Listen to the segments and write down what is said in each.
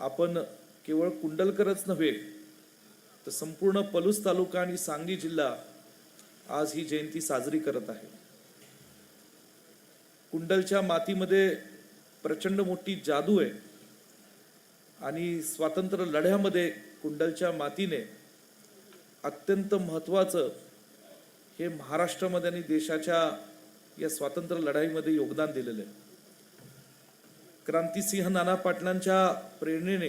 आपण केवळ कुंडलकरच नव्हे तर संपूर्ण पलूस तालुका आणि सांगली जिल्हा आज ही जयंती साजरी करत आहे. कुंडलच्या मातीमध्ये प्रचंड मोठी जादू आहे आणि स्वातंत्र्य लढ्यामध्ये कुंडलच्या मातीने अत्यंत महत्त्वाचं हे महाराष्ट्रामध्ये आणि देशाच्या या स्वातंत्र्य लढाईमध्ये योगदान दिलेलं आहे. क्रांतिसिंह नाना पाटलांच्या प्रेरणेने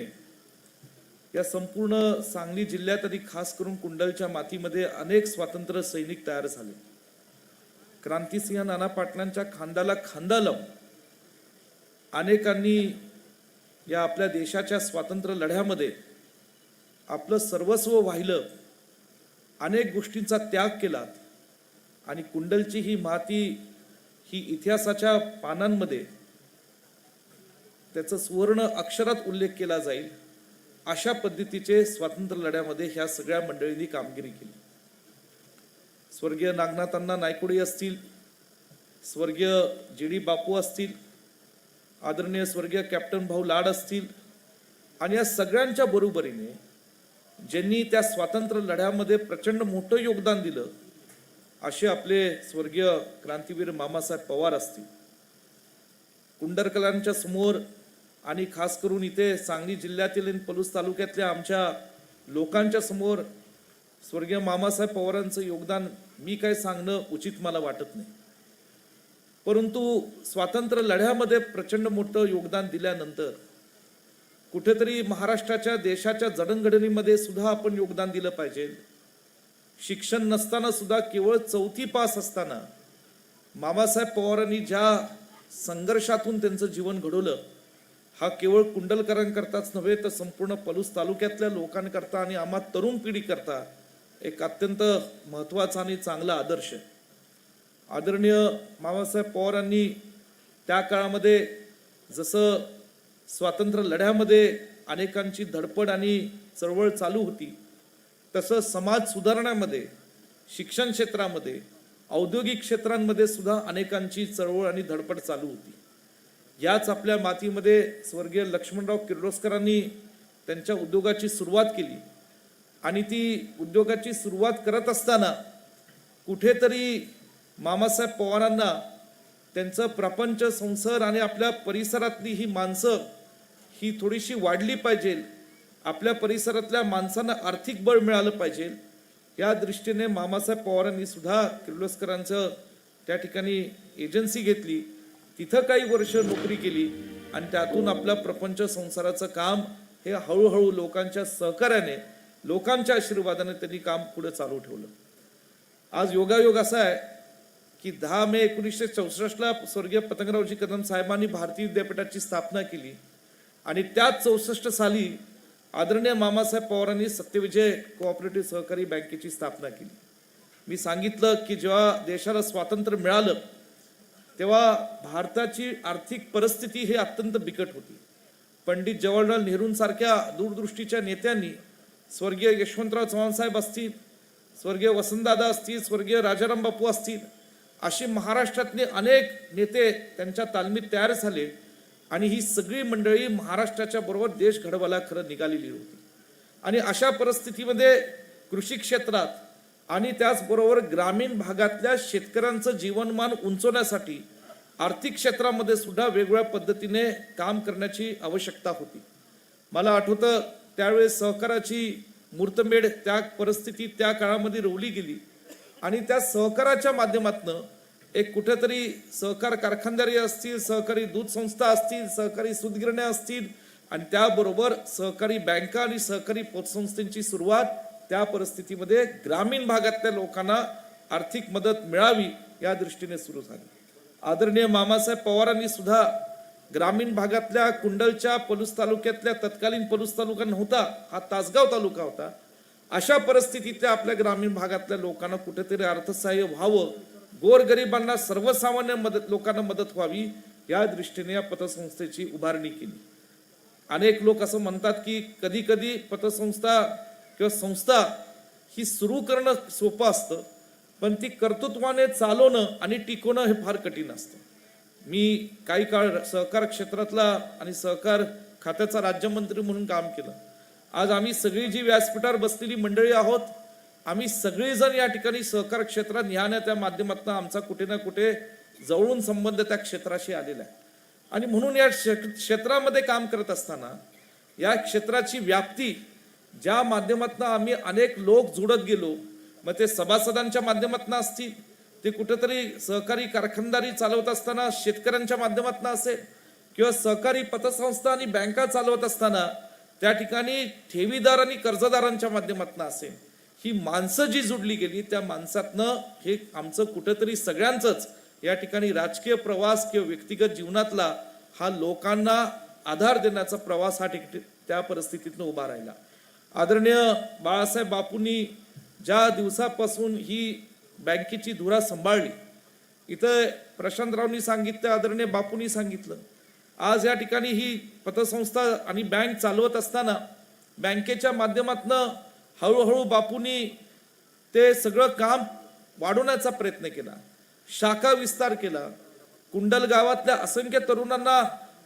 या संपूर्ण सांगली जिल्ह्यात आणि खास करून कुंडलच्या मातीमध्ये अनेक स्वातंत्र्य सैनिक तयार झाले. क्रांतिसिंह नाना पाटलांच्या खांद्याला खांदा लावून अनेकांनी या आपल्या देशाच्या स्वातंत्र्य लढ्यामध्ये आपलं सर्वस्व वाहिलं अनेक गोष्टींचा त्याग केला आणि कुंडलची ही माती ही इतिहासाच्या पानांमध्ये त्याचा सुवर्ण अक्षरात उल्लेख केला जाईल. अशा पद्धतीचे स्वातंत्र्य लढ्यामध्ये ह्या सगळ्या मंडळींनी कामगिरी केली. स्वर्गीय नागनाथांना नायकुडे असतील स्वर्गीय जी डी बापू असतील आदरणीय स्वर्गीय कॅप्टन भाऊ लाड असतील आणि या सगळ्यांच्या बरोबरीने ज्यांनी त्या स्वातंत्र्य लढ्यामध्ये प्रचंड मोठं योगदान दिलं असे आपले स्वर्गीय क्रांतीवीर मामासाहेब पवार असतील. कुंडरकलांच्या समोर आणि खास करून इथे सांगली जिल्ह्यातील आणि पलूस तालुक्यातल्या आमच्या लोकांच्या समोर स्वर्गीय मामासाहेब पवारांचं योगदान मी काय सांगणं उचित मला वाटत नाही. परंतु स्वातंत्र्य लढ्यामध्ये प्रचंड मोठं योगदान दिल्यानंतर कुठेतरी महाराष्ट्राच्या देशाच्या जडणघडणीमध्ये सुद्धा आपण योगदान दिलं पाहिजे. शिक्षण नसताना सुद्धा केवळ चौथी पास असताना मामासाहेब पवारांनी ज्या संघर्षातून त्यांचं जीवन घडवलं हा केवळ कुंडलकरांकरताच नव्हे तर संपूर्ण पलूस तालुक्यातल्या लोकांकरता आणि आम्हा तरुण पिढीकरता एक अत्यंत महत्त्वाचा आणि चांगला आदर्श आहे. आदरणीय मामासाहेब पवारांनी त्या काळामध्ये जसं स्वातंत्र्य लढ्यामध्ये अनेकांची धडपड आणि चळवळ चालू होती तसं समाज सुधारण्यामध्ये शिक्षण क्षेत्रामध्ये औद्योगिक क्षेत्रांमध्ये सुद्धा अनेकांची चळवळ आणि धडपड चालू होती. याच आपल्या मातीमध्ये स्वर्गीय लक्ष्मणराव किर्लोस्करांनी त्यांच्या उद्योगाची सुरुवात केली. आणि ती उद्योगाची सुरुवात करत असताना कुठेतरी मामासाहेब पवारांना त्यांचं प्रपंच संसार आणि आपल्या परिसरातली ही माणसं ही थोडीशी वाढली पाहिजे. आपल्या परिसरातल्या माणसांना आर्थिक बळ मिळालं पाहिजे. या दृष्टीने मामासाहेब पवारांनी सुद्धा किर्लोस्करांचं त्या ठिकाणी एजन्सी घेतली. तिथं काही वर्ष नोकरी केली आणि त्यातून आपलं प्रपंच संसाराचं काम हे हळूहळू लोकांच्या सहकार्याने लोकांच्या आशीर्वादाने त्यांनी काम पुढे चालू ठेवलं. आज योगायोग असा आहे की दहा मे एकोणीसशे चौसष्टला स्वर्गीय पतंगरावजी कदम साहेबांनी भारतीय विद्यापीठाची स्थापना केली आणि त्याच चौसष्ट साली आदरणीय मामासाहेब पवारांनी सत्यविजय कोऑपरेटिव्ह सहकारी बँकेची स्थापना केली. मी सांगितलं की जेव्हा देशाला स्वातंत्र्य मिळालं तेव्हा भारताची आर्थिक परिस्थिती ही अत्यंत बिकट होती. पंडित जवाहरलाल नेहरूंसारख्या दूरदृष्टीच्या नेत्यांनी स्वर्गीय यशवंतराव चव्हाण साहेब असतील स्वर्गीय वसंतदादा असतील स्वर्गीय राजाराम बापू असतील असे महाराष्ट्रातले अनेक नेते त्यांच्या तालमीत तयार झाले आणि ही सगळी मंडळी महाराष्ट्राच्या बरोबर देश घडवायला खरं निघालेली होती. आणि अशा परिस्थितीमध्ये कृषी क्षेत्रात आणि त्याचबरोबर ग्रामीण भागातल्या शेतकऱ्यांचं जीवनमान उंचवण्यासाठी आर्थिक क्षेत्रामध्ये सुद्धा वेगवेगळ्या पद्धतीने काम करण्याची आवश्यकता होती. मला आठवतं त्यावेळेस सहकाराची मूर्तमेढ त्या परिस्थिती त्या काळामध्ये रोवली गेली. आणि त्या सहकाराच्या माध्यमातनं एक कुठेतरी सहकार कारखानदारी असतील सहकारी दूध संस्था असतील सहकारी सूतगिरण्या असतील आणि त्याबरोबर सहकारी बँका आणि सहकारी पतसंस्थेची सुरुवात त्या परिस्थितीमध्ये ग्रामीण भागातल्या लोकांना आर्थिक मदत मिळावी या दृष्टीने सुरू झाली. आदरणीय मामासाहेब पवारांनी सुद्धा ग्रामीण भागातल्या कुंडलच्या पलूस तालुक्यातल्या तत्कालीन पलूस तालुका नव्हता हा तासगाव तालुका होता. अशा परिस्थितीतल्या आपल्या ग्रामीण भागातल्या लोकांना कुठेतरी अर्थसहाय्य व्हावं गोरगरिबांना सर्वसामान्य मदत लोकांना मदत व्हावी या दृष्टीने या पतसंस्थेची उभारणी केली. अनेक लोक असं म्हणतात की कधी कधी पतसंस्था किंवा संस्था ही सुरू करणं सोपं असतं पण ती कर्तृत्वाने चालवणं आणि टिकवणं हे फार कठीण असतं. मी काही काळ सहकार क्षेत्रातला आणि सहकार खात्याचा राज्यमंत्री म्हणून काम केलं. आज आम्ही सगळी जी व्यासपीठावर बसलेली मंडळी आहोत आम्ही सगळेजण या ठिकाणी सहकार क्षेत्रात ह्या त्या माध्यमातून आमचा कुठे ना कुठे जवळून संबंध त्या क्षेत्राशी आलेला आहे. आणि म्हणून या क्षेत्रामध्ये काम करत असताना या क्षेत्राची व्याप्ती ज्या माध्यमातून आम्ही अनेक लोक जुडत गेलो मग ते सभासदांच्या माध्यमातून असतील ते कुठंतरी सहकारी कारखानदारी चालवत असताना शेतकऱ्यांच्या माध्यमातून असेल किंवा सहकारी पतसंस्था आणि बँका चालवत असताना त्या ठिकाणी ठेवीदार आणि कर्जदारांच्या माध्यमातून असेल. ही माणसं जी जुडली गेली त्या माणसातनं हे आमचं कुठंतरी सगळ्यांचंच या ठिकाणी राजकीय प्रवास किंवा व्यक्तिगत जीवनातला हा लोकांना आधार देण्याचा प्रवास हा ठिक त्या परिस्थितीतनं उभा राहिला. आदरणीय बाळासाहेब बापूंनी ज्या दिवसापासून ही बँकेची धुरा सांभाळली इथं प्रशांतरावनी सांगितलं आदरणीय बापूंनी सांगितलं. आज या ठिकाणी ही पतसंस्था आणि बँक चालवत असताना बँकेच्या माध्यमातनं हळूहळू बापूंनी ते सगळं काम वाढवण्याचा प्रयत्न केला शाखा विस्तार केला. कुंडल गावातल्या असंख्य तरुणांना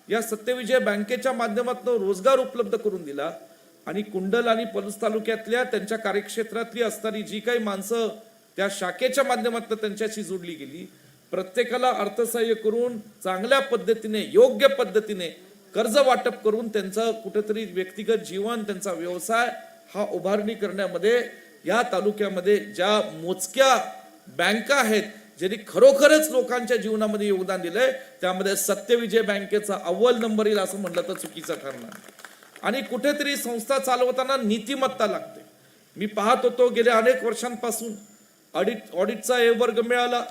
या सत्यविजय बँकेच्या माध्यमातून रोजगार उपलब्ध करून दिला. आणि कुंडल आणि पलूस तालुक्यातल्या त्यांच्या कार्यक्षेत्रातली असणारी जी काही माणसं त्या शाखेच्या माध्यमातून त्यांच्याशी जोडली गेली. प्रत्येकाला अर्थसहाय्य करून चांगल्या पद्धतीने योग्य पद्धतीने कर्ज वाटप करून त्यांचं कुठेतरी व्यक्तिगत जीवन त्यांचा व्यवसाय हा उभारणी करण्यामध्ये या तालुक्यामध्ये ज्या मोजक्या बँका आहेत ज्यांनी खरोखरच लोकांच्या जीवनामध्ये योगदान दिलंय त्यामध्ये सत्यविजय बँकेचा अव्वल नंबर येईल असं म्हणलं तर चुकीचं ठरणार. आणि कुठेतरी संस्था चालवताना नीतिमत्ता लागते. मी पाहत होतो गेल्या अनेक वर्षांपासून ऑडिट ऑडिटचा ए वर्ग मिळाला.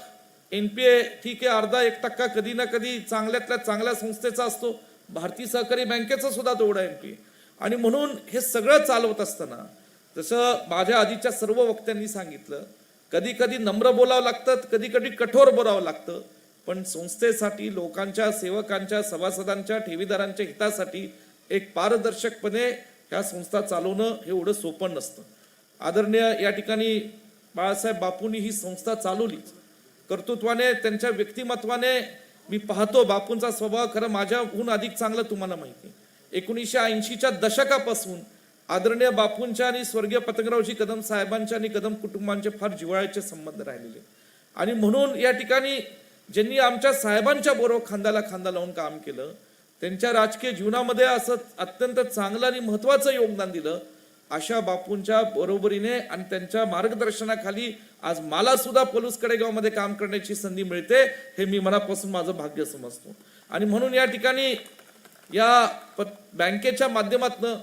एनपीए ठीक आहे अर्धा एक टक्का कधी ना कधी चांगल्यातल्या चांगल्या संस्थेचा असतो. भारतीय सहकारी बँकेचा सुद्धा तेवढा एनपीए आणि म्हणून हे सगळं चालवत असताना जसं माझ्या आधीच्या सर्व वक्त्यांनी सांगितलं कधी कधी नम्र बोलावं लागतं कधी कधी कठोर बोलावं लागतं. पण संस्थेसाठी लोकांच्या सेवकांच्या सभासदांच्या ठेवीदारांच्या हितासाठी एक पारदर्शकपणे ह्या संस्था चालवणं हे एवढं सोपं नसतं. आदरणीय या ठिकाणी बाळासाहेब बापूंनी ही संस्था चालवलीच कर्तृत्वाने त्यांच्या व्यक्तिमत्वाने मी पाहतो बापूंचा स्वभाव खरं माझ्याहून अधिक चांगलं तुम्हाला माहिती आहे. एकोणीसशे ऐंशीच्या दशकापासून आदरणीय बापूंच्या आणि स्वर्गीय पतंगरावजी कदम साहेबांच्या आणि कदम कुटुंबांचे फार जिव्हाळ्याचे संबंध राहिलेले. आणि म्हणून या ठिकाणी ज्यांनी आमच्या साहेबांच्या बरोबर खांद्याला खांदा लावून काम केलं त्यांच्या राजकीय जीवनामध्ये असं अत्यंत चांगलं आणि महत्वाचं योगदान दिलं. अशा बापूंच्या बरोबरीने आणि त्यांच्या मार्गदर्शनाखाली आज मला सुद्धा पलूस कडेगावमध्ये काम करण्याची संधी मिळते हे मी मनापासून माझं भाग्य समजतो. आणि म्हणून या ठिकाणी या प- बँकेच्या माध्यमातनं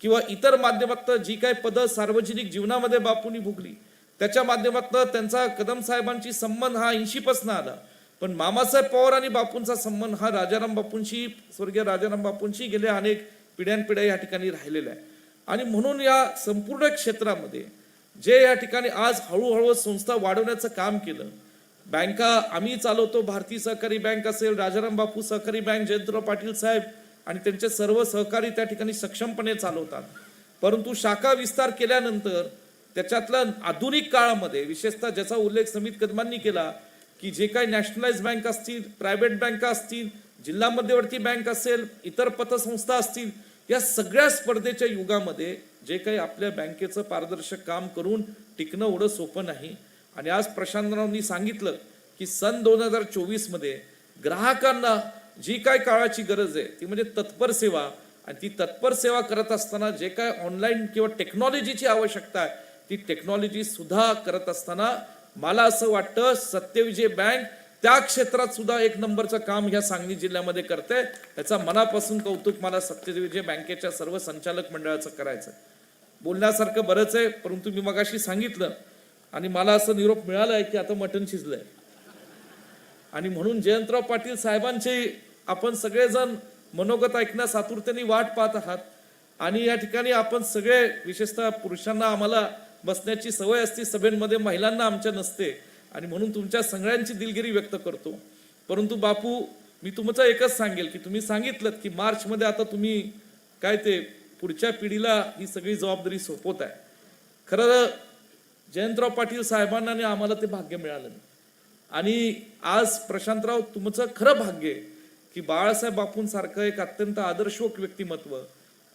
किंवा इतर माध्यमातनं जी काही पदं सार्वजनिक जीवनामध्ये बापूंनी भोगली त्याच्या माध्यमातनं त्यांचा कदम साहेबांची संबंध हा ऐंशी आला. पण मामासाहेब पवार आणि बापूंचा संबंध हा राजाराम बापूंशी स्वर्गीय राजाराम बापूंशी गेल्या अनेक पिढ्यानपिढ्या या ठिकाणी राहिलेला आहे. आणि म्हणून या संपूर्ण क्षेत्रामध्ये जे या ठिकाणी आज हळूहळू संस्था वाढवण्याचं काम केलं बँका आम्ही चालवतो भारतीय सहकारी बँक असेल राजाराम बापू सहकारी बँक जयंतराव पाटील साहेब आणि त्यांचे सर्व सहकारी त्या ठिकाणी सक्षमपणे चालवतात. परंतु शाखा विस्तार केल्यानंतर त्याच्यातल्या आधुनिक काळामध्ये विशेषतः ज्याचा उल्लेख समित कदमांनी केला की जे काही नॅशनलाइज बँक असतील प्रायव्हेट बँका असतील जिल्हा मध्यवर्ती बँक असेल इतर पतसंस्था असतील या सगळ्या स्पर्धेच्या युगामध्ये जे काही आपल्या बँकेचं पारदर्शक काम करून टिकणं एवढं सोपं नाही. आणि आज प्रशांतरावनी सांगितलं की सन दोन हजार चोवीसमध्ये ग्राहकांना जी काय काळाची गरज आहे ती म्हणजे तत्पर सेवा आणि ती तत्पर सेवा करत असताना जे काय ऑनलाईन किंवा टेक्नॉलॉजीची आवश्यकता आहे ती टेक्नॉलॉजी सुद्धा करत असताना मला असं वाटतं सत्यविजय बँक त्या क्षेत्रात सुद्धा एक नंबरचं काम ह्या सांगली जिल्ह्यामध्ये करते याचा मनापासून कौतुक मला सत्यविजय बँकेच्या सर्व संचालक मंडळाचं करायचं बोलण्यासारखं बरंच आहे परंतु मी मगाशी सांगितलं आणि मला असं निरोप मिळाला आहे की आता मटण शिजलंय. आणि म्हणून जयंतराव पाटील साहेबांचे आपण सगळेजण मनोगत ऐकण्यास आतुरतेने वाट पाहत आहात. आणि या ठिकाणी आपण सगळे विशेषतः पुरुषांना आम्हाला बसण्याची सवय असते सभेमध्ये महिलांना आमच्या नसते. आणि म्हणून तुमच्या सगळ्यांची दिलगिरी व्यक्त करतो. परंतु बापू मी तुमचं एकच सांगेल की तुम्ही सांगितलं की मार्चमध्ये आता तुम्ही काय ते पुढच्या पिढीला ही सगळी जबाबदारी सोपवत आहे. खरं जयंतराव पाटील साहेबांना आणि आम्हाला ते भाग्य मिळालं नाही. आणि आज प्रशांतराव तुमचं खरं भाग्य आहे की बाळासाहेब बापूंसारखं एक अत्यंत आदर्शोक व्यक्तिमत्व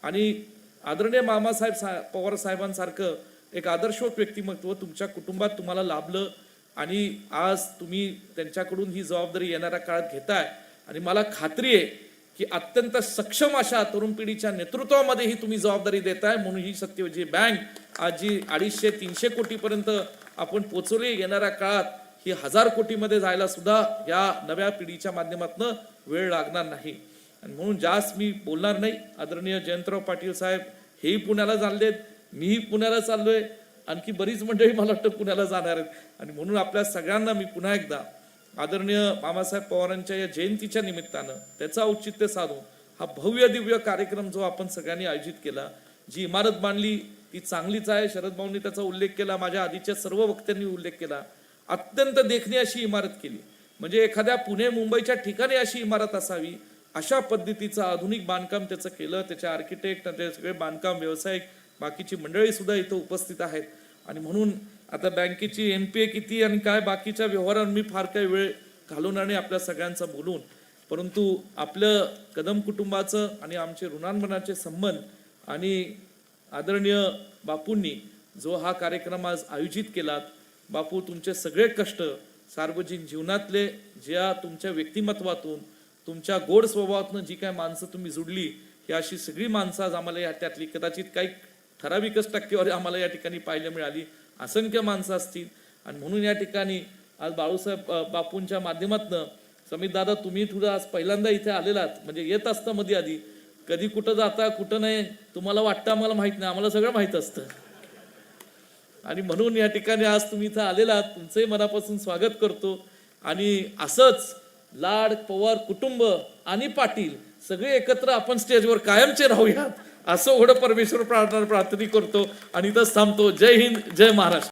आणि आदरणीय मामासाहेब सा पवार साहेबांसारखं एक आदर्शवत व्यक्तिमत्व तुमच्या कुटुंबात तुम्हाला लाभलं आणि आज तुम्ही त्यांच्याकडून ही जबाबदारी येणाऱ्या काळात घेताय. आणि मला खात्री आहे की अत्यंत सक्षम अशा तरुण पिढीच्या नेतृत्वामध्ये ही तुम्ही जबाबदारी देताय. म्हणून ही सत्यवजी बँक आज जी अडीचशे तीनशे कोटीपर्यंत आपण पोचवली येणाऱ्या काळात ही हजार कोटीमध्ये जायला सुद्धा या नव्या पिढीच्या माध्यमातून वेळ लागणार नाही. आणि म्हणून जास्त मी बोलणार नाही. आदरणीय जयंतराव पाटील साहेब हेही पुण्याला चाललेत. मीही पुण्याला चाललोय. आणखी बरीच मंडळी मला वाटतं पुण्याला जाणार आहेत. आणि म्हणून आपल्या सगळ्यांना मी पुन्हा एकदा आदरणीय मामासाहेब पवारांच्या या जयंतीच्या निमित्तानं त्याचं औचित्य साधून हा भव्य दिव्य कार्यक्रम जो आपण सगळ्यांनी आयोजित केला जी इमारत बांधली ती चांगलीच आहे. शरद भाऊंनी त्याचा उल्लेख केला माझ्या आधीच्या सर्व वक्त्यांनी उल्लेख केला. अत्यंत देखणी अशी इमारत केली. म्हणजे एखाद्या पुणे मुंबईच्या ठिकाणी अशी इमारत असावी अशा पद्धतीचं आधुनिक बांधकाम त्याचं केलं. त्याचे आर्किटेक्ट त्याचे सगळे बांधकाम व्यावसायिक बाकीची मंडळी सुद्धा इथं उपस्थित आहेत. आणि म्हणून आता बँकेची एन पी ए किती आणि काय बाकीच्या व्यवहारांवर मी फार काही वेळ घालवणार नाही आपल्या सगळ्यांचा बोलून. परंतु आपलं कदम कुटुंबाचं आणि आमचे ऋणांमनाचे संबंध आणि आदरणीय बापूंनी जो हा कार्यक्रम आज आयोजित केलात बापू तुमचे सगळे कष्ट सार्वजनिक जीवनातले ज्या तुमच्या व्यक्तिमत्वातून तुमच्या गोड स्वभावातून जी काय माणसं तुम्ही जुडली ही अशी सगळी माणसं आज आम्हाला या त्यातली कदाचित काही ठराविकच टक्केवारी आम्हाला या ठिकाणी पाहायला मिळाली. असंख्य माणसं असतील. आणि म्हणून या ठिकाणी आज बाळूसाहेब बापूंच्या माध्यमातनं समित दादा तुम्ही थोडं आज पहिल्यांदा इथे आलेलात. म्हणजे येत असतं मध्ये आधी. कधी कुठं जाता कुठं नाही तुम्हाला वाटतं आम्हाला माहीत नाही. आम्हाला सगळं माहीत असतं. आणि म्हणून या ठिकाणी आज तुम्ही इथं आलेलात. तुमचंही मनापासून स्वागत करतो. आणि असंच लाड पवार कुटुंब आणि पाटील सगळे एकत्र आपण स्टेजवर कायमचे राहूयात. असं एवढं परमेश्वर प्रार्थना प्रार्थना करतो आणि इथंच थांबतो. जय हिंद जय महाराष्ट्र.